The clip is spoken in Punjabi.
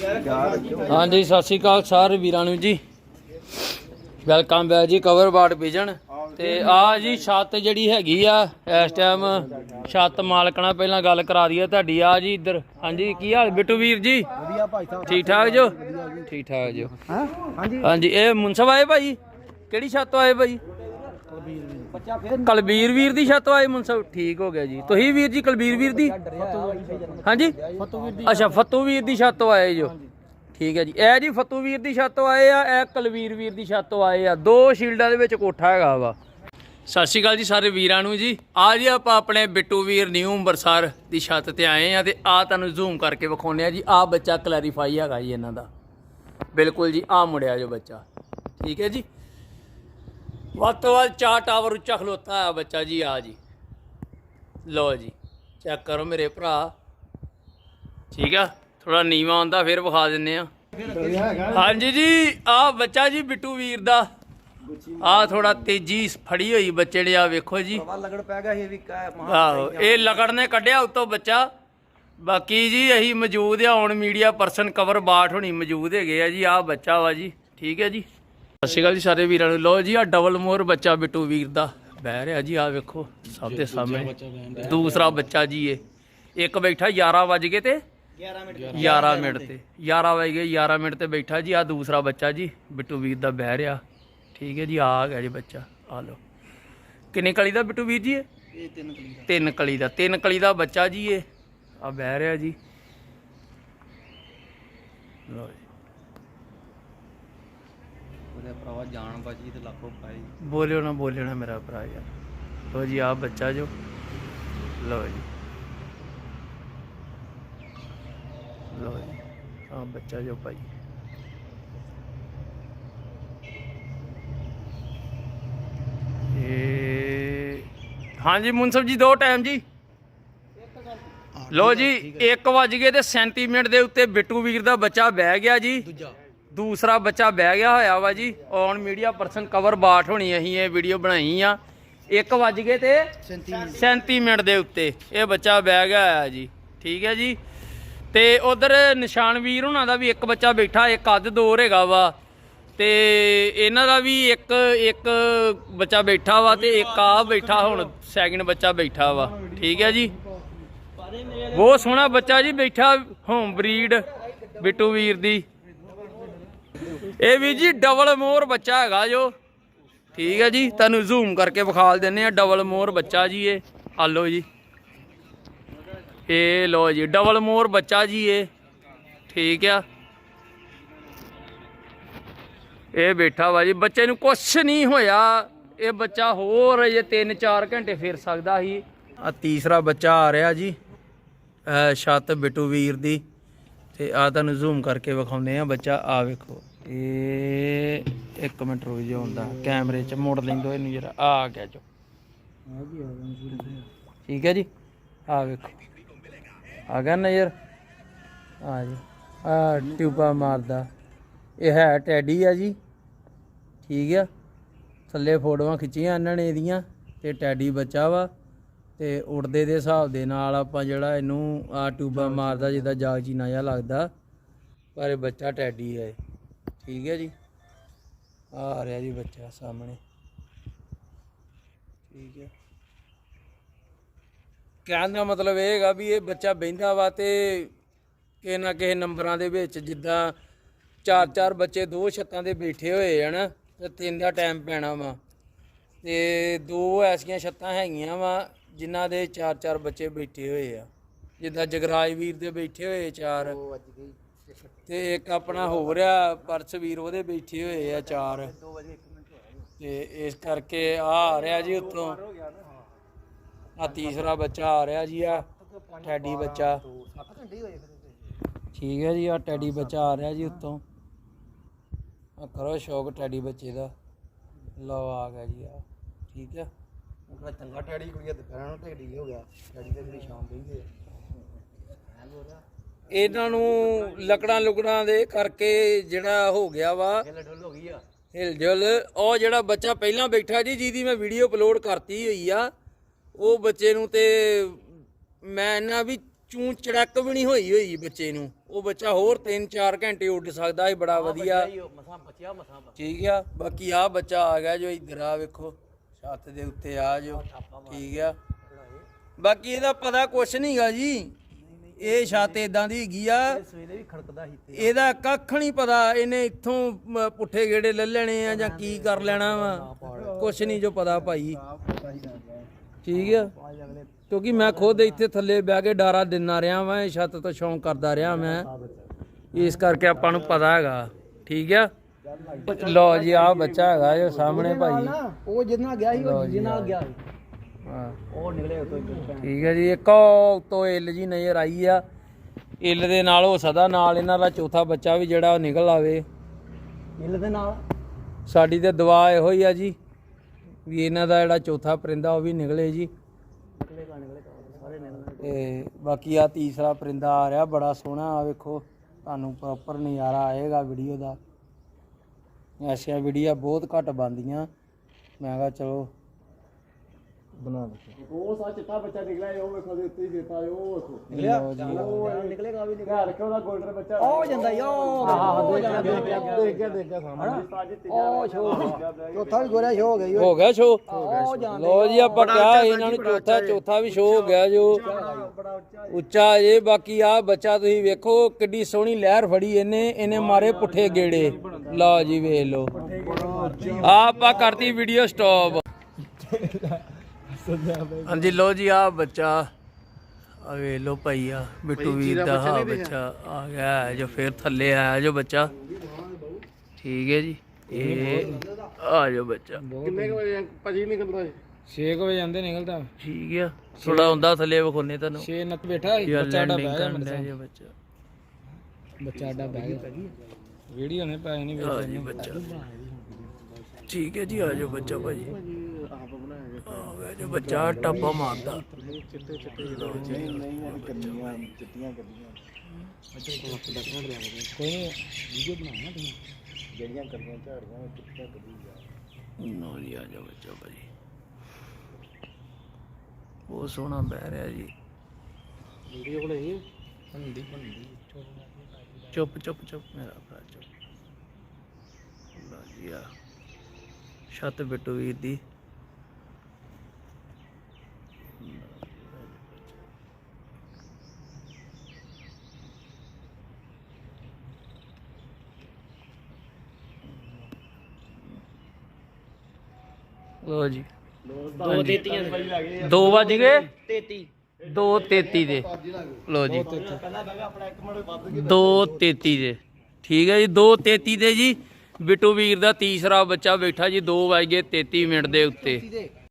ਹਾਂਜੀ ਸਤਿ ਸ਼੍ਰੀ ਅਕਾਲ ਸਾਰੇ ਵੀਰਾਂ ਨੂੰ ਜੀ। ਵੈਲਕਮ ਬੈਕ ਜੀ ਕਵਰ ਬਾਟ ਵਿਜਨ ਤੇ ਆ ਜੀ ਛੱਤ ਜਿਹੜੀ ਹੈਗੀ ਆ ਇਸ ਟਾਈਮ ਛੱਤ ਮਾਲਕਣਾ ਪਹਿਲਾਂ ਗੱਲ ਕਰਾ ਦਈਏ ਤੁਹਾਡੀ। ਆ ਜੀ ਇੱਧਰ। ਹਾਂਜੀ ਕੀ ਹਾਲ ਬਿੱਟੂ ਵੀਰ ਜੀ? ਵਧੀਆ ਭਾਈ ਸਾਹਿਬ ਠੀਕ ਠਾਕ ਜੋ। ਠੀਕ ਠਾਕ ਜੋ। ਹਾਂ? ਹਾਂਜੀ। ਹਾਂਜੀ ਇਹ ਮੁਨਸਬ ਆਏ ਭਾਈ? ਕਿਹੜੀ ਛੱਤ ਤੋਂ ਆਏ ਭਾਈ? ਬੱਚਾ ਫਿਰ ਕਲਬੀਰ ਵੀਰ ਦੀ ਛੱਤ ਆਏ ਮੁਨਸਬ ਠੀਕ ਹੋ ਗਿਆ ਜੀ। ਤੁਸੀਂ ਵੀਰ ਜੀ ਕਲਬੀਰ ਵੀਰ ਦੀ? ਹਾਂਜੀ? ਫਤੂ ਵੀਰ ਦੀ ਅੱਛਾ, ਫਤੂ ਵੀਰ ਦੀ ਛੱਤ ਆਏ ਜੋ ਠੀਕ ਹੈ ਜੀ। ਇਹ ਜੀ ਫਤੂ ਵੀਰ ਦੀ ਛੱਤ ਆਏ ਆ, ਇਹ ਕਲਵੀਰ ਵੀਰ ਦੀ ਛੱਤ ਆਏ ਆ। ਦੋ ਸ਼ੀਲਡਾਂ ਦੇ ਵਿੱਚ ਕੋਠਾ ਹੈਗਾ ਵਾ। ਸਤਿ ਸ਼੍ਰੀ ਅਕਾਲ ਜੀ ਸਾਰੇ ਵੀਰਾਂ ਨੂੰ ਜੀ। ਆ ਜੀ ਆਪਾਂ ਆਪਣੇ ਬਿੱਟੂ ਵੀਰ ਨਿਊ ਅੰਬਰਸਰ ਦੀ ਛੱਤ ਤੇ ਆਏ ਆ ਤੇ ਆ ਤੁਹਾਨੂੰ ਜ਼ੂਮ ਕਰਕੇ ਵਿਖਾਉਂਦੇ ਆ ਜੀ। ਆ ਬੱਚਾ ਕਲੈਰੀਫਾਈ ਹੈਗਾ ਜੀ ਇਹਨਾਂ ਦਾ। ਬਿਲਕੁਲ ਜੀ, ਆ ਮੁੜਿਆ ਜੋ ਬੱਚਾ। ਠੀਕ ਹੈ ਜੀ। ਵੱਧ ਤੋਂ ਵੱਧ ਚਾਰ ਟਾਵਰ ਉੱਚਾ ਖਲੋਤਾ ਹੈ ਬੱਚਾ ਜੀ ਆ ਜੀ। ਲਓ ਜੀ, ਚੈੱਕ ਕਰੋ ਮੇਰੇ ਭਰਾ। ਠੀਕ ਆ? ਥੋੜਾ ਨੀਵਾ ਆਉਂਦਾ, ਫਿਰ ਵਿਖਾ ਦਿੰਨੇ ਆ। ਹਾਂਜੀ ਜੀ, ਆ ਬੱਚਾ ਜੀ ਬਿੱਟੂ ਵੀਰ ਦਾ। ਆ ਥੋੜਾ ਤੇਜ਼ੀ ਫੜੀ ਹੋਈ ਬੱਚੇ ਨੇ, ਆ ਵੇਖੋ ਜੀ। ਪਤਾ ਪੈ ਗਿਆ ਇਹ ਵੀ ਆਹੋ, ਇਹ ਲਕੜ ਨੇ ਕੱਢਿਆ ਉਤੋਂ ਬੱਚਾ। ਬਾਕੀ ਜੀ ਅਸੀਂ ਮੌਜੂਦ ਆ, ਹੁਣ ਮੀਡੀਆ ਪਰਸਨ ਕਵਰ ਬਾਠ ਹੋਣੀ ਮੌਜੂਦ ਹੈਗੇ ਆ ਜੀ, ਆ ਬੱਚਾ ਵਾ ਜੀ। ਠੀਕ ਹੈ ਜੀ। ਸਤਿ ਸ਼੍ਰੀ ਅਕਾਲ ਜੀ ਸਾਰੇ ਵੀਰਾਂ ਨੂੰ। ਲੋ ਜੀ ਆ ਡਬਲ ਮੋਰ ਬੱਚਾ ਬਿੱਟੂ ਵੀਰ ਦਾ। ਬਹਿ ਰਿਹਾ ਜੀ ਆ ਵੇਖੋ ਸਭ ਦੇ ਸਾਹਮਣੇ। ਦੂਸਰਾ ਬੱਚਾ ਜੀ ਇਹ। ਇੱਕ ਬੈਠਾ 11 ਵਜ ਗਏ ਤੇ 11 ਮਿੰਟ 11 ਮਿੰਟ ਤੇ। 11 ਵਜ ਗਏ 11 ਮਿੰਟ ਤੇ ਬੈਠਾ ਜੀ ਆ ਦੂਸਰਾ ਬੱਚਾ ਜੀ ਬਿੱਟੂ ਵੀਰ ਦਾ ਬਹਿ ਰਿਹਾ। ਠੀਕ ਹੈ ਜੀ ਆ ਗਿਆ ਜੀ ਬੱਚਾ। ਆ ਲਓ। ਕਿੰਨੇ ਕਲੀ ਦਾ ਬਿੱਟੂ ਵੀਰ ਜੀ ਇਹ? ਤਿੰਨ ਕਲੀ ਦਾ। ਤਿੰਨ ਕਲੀ ਦਾ। ਤਿੰਨ ਕਲੀ ਦਾ ਬੱਚਾ ਜੀ ਇਹ। ਆ ਬਹਿ ਰਿਹਾ ਜੀ। ਲਓ ਜੀ। ਉਹਦੇ ਭਰਾਵਾ ਜਾਨ ਬਾਜੀ ਤੇ ਲੱਖੋ ਪਾਈ ਬੋਲਿਓ ਨਾ ਬੋਲਿਓ ਨਾ ਮੇਰਾ ਭਰਾ ਯਾਰ। ਲਓ ਜੀ ਆ ਬੱਚਾ ਜੋ। ਲਓ ਜੀ। ਲਓ ਜੀ ਆ ਬੱਚਾ ਜੋ ਭਾਈ। ਇਹ ਹਾਂਜੀ ਮੁਨਸਬ ਜੀ ਦੋ ਟਾਈਮ ਜੀ। ਲੋ ਜੀ 1 ਵਜ ਗਏ ਤੇ 37 ਮਿੰਟ ਦੇ ਉੱਤੇ ਬਿੱਟੂ ਵੀਰ ਦਾ ਬੱਚਾ ਬਹਿ ਗਿਆ ਜੀ। ਦੂਜਾ। ਦੂਸਰਾ ਬੱਚਾ ਬਹਿ ਗਿਆ ਹੋਇਆ ਵਾ ਜੀ ਔਨ ਮੀਡੀਆ ਪਰਸਨ ਕਵਰ ਬਾਟ ਹੋਣੀ ਅਸੀਂ ਇਹ ਵੀਡੀਓ ਬਣਾਈ ਆ। 1 ਵਜ ਗਏ ਤੇ 37 37 ਮਿੰਟ ਦੇ ਉੱਤੇ ਇਹ ਬੱਚਾ ਬਹਿ ਗਿਆ ਹੋਇਆ ਜੀ ਠੀਕ ਹੈ ਜੀ। ਤੇ ਉਧਰ ਨਿਸ਼ਾਨ ਵੀਰ ਹੁਣਾਂ ਦਾ ਵੀ ਇੱਕ ਬੱਚਾ ਬੈਠਾ ਇੱਕ ਅੱਧ ਦੋ ਹੈਗਾ ਵਾ। ਤੇ ਇਹਨਾਂ ਦਾ ਵੀ ਇੱਕ ਇੱਕ ਬੱਚਾ ਬੈਠਾ ਵਾ ਤੇ ਇੱਕ ਆ ਬੈਠਾ ਹੁਣ ਸੈਕਿੰਡ ਬੱਚਾ ਬੈਠਾ ਵਾ ਠੀਕ ਹੈ ਜੀ। ਬਹੁਤ ਸੋਹਣਾ ਬੱਚਾ ਜੀ ਬੈਠਾ ਹੋਮ ਬਰੀਡ ਬਿੱਟੂ ਵੀਰ ਦੀ। ਇਹ ਵੀ ਜੀ ਡਬਲ ਮੋਰ ਬੱਚਾ ਹੈਗਾ ਜੋ। ਠੀਕ ਹੈ ਜੀ, ਤੁਹਾਨੂੰ ਜ਼ੂਮ ਕਰਕੇ ਵਿਖਾ ਦਿੰਨੇ ਆ ਡਬਲ ਮੋਰ ਬੱਚਾ ਜੀ ਇਹ। ਆ ਲਓ ਜੀ। ਇਹ ਲਓ ਜੀ ਡਬਲ ਮੋਰ ਬੱਚਾ ਜੀ ਇਹ। ਠੀਕ ਆ। ਇਹ ਬੈਠਾ ਵਾ ਜੀ, ਬੱਚੇ ਨੂੰ ਕੁਛ ਨਹੀਂ ਹੋਇਆ। ਇਹ ਬੱਚਾ ਹੋਰ ਜੇ 3-4 ਘੰਟੇ ਫਿਰ ਸਕਦਾ ਸੀ। ਆ ਤੀਸਰਾ ਬੱਚਾ ਆ ਰਿਹਾ ਜੀ ਛੱਤ ਬਿਟੂ ਵੀਰ ਦੀ। ਤੇ ਆ ਤੁਹਾਨੂੰ ਜ਼ੂਮ ਕਰਕੇ ਵਿਖਾਉਂਦੇ ਆ ਬੱਚਾ ਆ ਵੇਖੋ। ਇਹ ਇੱਕ ਮਿੰਟ ਰੁਕ ਜਾ ਹੁੰਦਾ। ਕੈਮਰੇ 'ਚ ਮੋੜ ਲੈਂਦੋ ਇਹਨੂੰ ਜਰਾ। ਆ ਗਿਆ ਜੋ। ਠੀਕ ਹੈ ਜੀ? ਆ ਵੇਖੋ। ਆ ਗਿਆ ਨਜ਼ਰ। ਆ ਜੀ। ਆ ਟਿਊਬਾ ਮਾਰਦਾ। ਇਹ ਹੈ ਟੈਡੀ ਆ ਜੀ। ਠੀਕ ਆ। ਥੱਲੇ ਫੋਟੋਆਂ ਖਿੱਚੀਆਂ ਇਹਨਾਂ ਨੇ ਇਹਦੀਆਂ। ਤੇ ਟੈਡੀ ਬੱਚਾ ਵਾ। ਤੇ ਉੜਦੇ ਦੇ ਹਿਸਾਬ ਦੇ ਨਾਲ ਆਪਾਂ ਜਿਹੜਾ ਇਹਨੂੰ ਆ ਟਿਊਬਾ ਮਾਰਦਾ ਜਿੱਦਾਂ ਜਾਗ ਚੀਨਾ ਜਿਹਾ ਲੱਗਦਾ। ਪਰ ਇਹ ਬੱਚਾ ਟੈਡੀ ਹੈ ਠੀਕ ਹੈ ਜੀ? ਆ ਰਿਹਾ ਜੀ ਬੱਚਾ ਸਾਹਮਣੇ। ਠੀਕ ਹੈ। ਕਹਿਣ ਦਾ ਮਤਲਬ ਇਹ ਹੈਗਾ ਵੀ ਇਹ ਬੱਚਾ ਬਹਿੰਦਾ ਵਾ ਤੇ ਕਿਸੇ ਨਾ ਕਿਸੇ ਨੰਬਰਾਂ ਦੇ ਵਿੱਚ ਜਿੱਦਾਂ ਚਾਰ ਚਾਰ ਬੱਚੇ ਦੋ ਛੱਤਾਂ ਦੇ ਬੈਠੇ ਹੋਏ ਹਨ ਤੇ ਤਿੰਨ ਦਾ ਟਾਈਮ ਪੈਣਾ ਵਾ। ਤੇ ਦੋ ਐਸੀਆਂ ਛੱਤਾਂ ਹੈਗੀਆਂ ਵਾ ਜਿਨ੍ਹਾਂ ਦੇ ਚਾਰ ਚਾਰ ਬੱਚੇ ਬੈਠੇ ਹੋਏ ਆ। ਜਿੱਦਾਂ ਜਗਰਾਜ ਵੀਰ ਦੇ ਬੈਠੇ ਹੋਏ ਚਾਰ। ਉਹ ਅੱਜ ਗਈ। ਤੇ ਇੱਕ ਆਪਣਾ ਹੋ ਰਿਹਾ ਪਰਸ ਵੀਰ ਉਹਦੇ ਬੈਠੇ ਹੋਏ ਆ ਚਾਰ। 2 ਵਜੇ 1 ਮਿੰਟ ਹੋਇਆ ਤੇ ਇਸ ਕਰਕੇ ਆ ਆ ਰਿਹਾ ਜੀ ਉੱਤੋਂ। ਆ ਤੀਸਰਾ ਬੱਚਾ ਆ ਰਿਹਾ ਜੀ ਆ ਟੈਡੀ ਬੱਚਾ। 7 ਘੰਟੇ ਹੀ ਹੋਏ ਫਿਰ ਠੀਕ ਹੈ ਜੀ ਆ ਟੈਡੀ ਬੱਚਾ ਆ ਰਿਹਾ ਜੀ ਉੱਤੋਂ। ਆ ਕਰੋ ਸ਼ੌਕ ਟੈਡੀ ਬੱਚੇ ਦਾ। ਲਓ ਆ ਗਿਆ ਜੀ ਆ। ਠੀਕ ਹੈ ਉਹ ਕਹਿੰਦਾ ਚੰਗਾ ਟੈਡੀ ਕੁੜੀਆ ਦੁਪਹਿਰਾਂ ਨੂੰ ਢੇਡੀ ਹੋ ਗਿਆ। ਟੈਡੀ ਤੇ ਜਿਹੜੀ ਸ਼ਾਮ ਹੋ। ਰਿਹਾ ਇਹਨਾਂ ਨੂੰ ਲੱਕੜਾਂ ਲੁਕੜਾਂ ਦੇ ਕਰਕੇ ਜਿਹੜਾ ਹੋ ਗਿਆ ਵਾ, ਹਿਲਜੁਲ। ਉਹ ਜਿਹੜਾ ਬੱਚਾ ਪਹਿਲਾਂ ਬੈਠਾ ਜੀ, ਜਿਹਦੀ ਮੈਂ ਵੀਡੀਓ ਅਪਲੋਡ ਕਰਤੀ ਹੋਈ ਆ, ਉਹ ਬੱਚੇ ਨੂੰ ਤੇ ਮੈਂ ਇਹਨਾਂ ਵੀ ਚੂੰ ਚੜਕ ਵੀ ਨਹੀਂ ਹੋਈ ਹੋਈ ਬੱਚੇ ਨੂੰ। ਉਹ ਬੱਚਾ ਹੋਰ 3-4 ਘੰਟੇ ਉੱਡ ਸਕਦਾ ਹੈ ਬੜਾ ਵਧੀਆ। ਠੀਕ ਆ, ਬਾਕੀ ਆ ਬੱਚਾ ਆ ਗਿਆ ਜੋ ਇੱਧਰ ਆ ਵੇਖੋ, ਛੱਤ ਦੇ ਉੱਤੇ ਆ ਜੋ। ਠੀਕ ਆ। ਬਾਕੀ ਇਹਦਾ ਪਤਾ ਕੁਛ ਨਹੀਂਗਾ ਜੀ। ਇਹ ਛੱਤ ਇਦਾਂ ਦੀ ਹੈਗੀ ਆ। ਸਵੇਰੇ ਵੀ ਖੜਕਦਾ ਸੀ ਤੇ ਇਹਦਾ ਕੱਖ ਨਹੀਂ ਪਤਾ ਇਹਨੇ ਇੱਥੋਂ ਪੁੱਠੇ ਗੇੜੇ ਲੈ ਲੈਣੇ ਆ ਜਾਂ ਕੀ ਕਰ ਲੈਣਾ ਵਾ। ਕੁਛ ਨਹੀਂ ਜੋ ਪਤਾ ਭਾਈ। ਠੀਕ ਆ? ਕਿਉਂਕਿ ਮੈਂ ਖੁਦ ਇੱਥੇ ਥੱਲੇ ਬਹਿ ਕੇ ਡਾਰਾ ਦਿੰਦਾ ਰਿਹਾ ਵਾਂ ਇਹ ਛੱਤ ਤੋਂ ਸ਼ੌਂਕ ਕਰਦਾ ਰਿਹਾ ਮੈਂ। ਇਸ ਕਰਕੇ ਆਪਾਂ ਨੂੰ ਪਤਾ ਹੈਗਾ। ਠੀਕ ਆ? ਲਓ ਜੀ ਆ ਬੱਚਾ ਹੈਗਾ ਜੋ ਸਾਹਮਣੇ ਭਾਈ। ਉਹ ਜਿੰਨਾ ਗਿਆ ਸੀ ਉਹ ਜਿੰਨਾ ਗਿਆ ਸੀ। ਉਹ ਨਿਕਲੇ ਉਤੋਂ ਹੀ ਠੀਕ ਹੈ ਜੀ ਇੱਕ ਉਹ ਤੋਂ ਇੱਲ ਜੀ ਨਜ਼ਰ ਆਈ ਆ। ਇੱਲ ਦੇ ਨਾਲ ਹੋ ਸਕਦਾ ਨਾਲ ਇਹਨਾਂ ਦਾ ਚੌਥਾ ਬੱਚਾ ਵੀ ਜਿਹੜਾ ਉਹ ਨਿਕਲ ਆਵੇ। ਮਿਲ ਦੇ ਨਾਲ? ਸਾਡੀ ਤੇ ਦੁਆ ਇਹੋ ਹੀ ਆ ਜੀ ਵੀ ਇਹਨਾਂ ਦਾ ਜਿਹੜਾ ਚੌਥਾ ਪਰਿੰਦਾ ਉਹ ਵੀ ਨਿਕਲੇ ਜੀ। ਨਿਕਲੇਗਾ ਨਿਕਲੇਗਾ ਸਾਰੇ ਨਿਕਲਣਗੇ ਤੇ ਬਾਕੀ ਆ ਤੀਸਰਾ ਪਰਿੰਦਾ ਆ ਰਿਹਾ ਬੜਾ ਸੋਹਣਾ ਆ ਵੇਖੋ। ਤੁਹਾਨੂੰ ਪ੍ਰੋਪਰ ਨਜ਼ਾਰਾ ਆਏਗਾ ਵੀਡੀਓ ਦਾ। ਐਸੀਆਂ ਵੀਡੀਓ ਬਹੁਤ ਘੱਟ ਬੰਦੀਆਂ ਮੈਂ ਕਿਹਾ ਚਲੋ ਬਣਾ ਦੇ ਉਹ ਸਾ ਚਿੱਟਾ ਬੱਚਾ ਨਿਕਲਿਆ ਉਹ ਵੇਖੋ ਦੇ ਉੱਤੇ ਹੀ ਦਿੱਤਾ ਉਹ ਵੇਖੋ। ਨਿਕਲਿਆ? ਲਓ ਜੀ। ਉਹ ਨਿਕਲੇਗਾ ਵੀ ਨਿਕਲ ਘਰ ਰੱਖਿਓ ਉਹਦਾ ਗੋਲਡਨ ਬੱਚਾ? ਉਹ ਜਾਂਦਾ ਈ, ਉਹ ਆਹ ਜਾਂਦਾ, ਦੇਖ ਉਹ ਗਿਆ ਜਾਂਦਾ। ਦੇਖ ਗਿਆ ਦੇਖ ਗਿਆ ਸਾਹਮਣੇ। ਸਾਜ ਉਹ ਛੋ ਚੌਥਾ ਵੀ ਗੋਰਿਆ ਸ਼ੋ ਹੋ ਗਿਆ ਸ਼ੋ ਉਹ ਜਾਂਦਾ ਲੋ ਜੀ ਆਪਾਂ ਕਿਹਾ ਇਹਨਾਂ ਨੂੰ ਚੌਥਾ ਚੌਥਾ ਵੀ ਸ਼ੋ ਹੋ ਗਿਆ ਜੋ ਬੜਾ ਉੱਚਾ ਜੇ ਬਾਕੀ ਆ ਬੱਚਾ ਤੁਸੀਂ ਵੇਖੋ ਕਿੱਡੀ ਸੋਹਣੀ ਲਹਿਰ ਫੜੀ ਇਹਨੇ ਇਹਨੇ ਮਾਰੇ ਪੁੱਠੇ ਗੇੜੇ। ਲਓ ਜੀ ਵੇਖ ਲਓ। ਆ ਆਪਾਂ ਕਰਤੀ ਵੀਡੀਓ ਸਟਾਪ ਹਾਂਜੀ ਲੋ ਜੀ ਆ ਬੱਚਾ। ਆ ਵੇਖ ਲੋ ਭਾਈ ਆ ਬਿੱਟੂ ਵੀਰ ਦਾ ਹਾਂ ਬੱਚਾ ਆ ਗਿਆ ਜੋ ਫੇਰ ਥੱਲੇ ਆਇਆ ਜੋ ਬੱਚਾ। ਠੀਕ ਹੈ ਜੀ। ਇਹ ਆ ਜੋ ਬੱਚਾ। ਕਿੰਨੇ ਕੁ ਵਜੇ ਭਾਜੀ ਨਿਕਲਦਾ ਹੈ 6 ਵਜੇ ਜਾਂਦੇ ਨਿਕਲਦਾ। ਠੀਕ ਆ। ਥੋੜਾ ਹੁੰਦਾ ਥੱਲੇ ਵਿਖਾਉਣੇ ਤੁਹਾਨੂੰ। 6 ਨੱਤ ਬੈਠਾ ਬੱਚਾ ਡਾ ਬਹਿ ਗਿਆ ਮੇਰੇ ਬੱਚਾ। ਬੱਚਾ ਡਾ ਬਹਿ ਗਿਆ। ਵੀਡੀਓ ਨੇ ਪਾਇਆ ਨਹੀਂ ਜੀ ਬੱਚਾ। ਠੀਕ ਹੈ ਜੀ ਆ ਜਾਓ ਬੱਚਾ ਭਾਜੀ। ਆਪ ਬਣਾਇਆ ਆ ਗਿਆ ਜੋ ਬੱਚਾ ਟੱਪਾ ਮਾਰਦਾ ਚਿੱਟੇ ਚਿੱਟੇ ਨਹੀਂ ਨਹੀਂ ਕੰਨੀਆਂ ਚਿੱਟੀਆਂ ਕੱਢੀਆਂ ਕੋਈ ਨਹੀਂ ਵੀਡੀਓ ਬਣਾਉਣਾ ਤੁਸੀਂ ਜਿਹੜੀਆਂ ਕੱਢੀਆਂ ਝਾੜੀਆਂ ਉਹ ਚਿੱਟੀਆਂ ਕੱਢੀ ਜਾ ਨੋ ਜੀ ਆ ਜਾਓ ਬੱਚਾ ਭਾਜੀ। ਬਹੁਤ ਸੋਹਣਾ ਬਹਿ ਰਿਹਾ ਜੀ। ਵੀਡੀਓ ਹੁੰਦੀ ਚੁੱਪ ਚੁੱਪ ਚੁੱਪ ਮੇਰਾ ਭਰਾ ਚੁੱਪ। ਲਓ ਜੀ ਆ। ਛੱਤ ਬਿੱਟੂ ਵੀਰ ਦੀ। ਲੋ ਜੀ। ਦੋ ਦਿੱਤੀਆਂ ਦੋ। ਵੱਜ ਗਏ? 33 ਦੋ 33 ਦੇ। ਲੋ ਜੀ। ਦੋ 33 ਦੇ ਠੀਕ ਹੈ ਜੀ ਦੋ 33 ਦੇ ਜੀ। ਬਿੱਟੂ ਵੀਰ ਦਾ ਤੀਸਰਾ ਬੱਚਾ ਬੈਠਾ ਜੀ 2 ਵਜ ਗਏ 33 ਮਿੰਟ ਦੇ ਉੱਤੇ। ਦੇ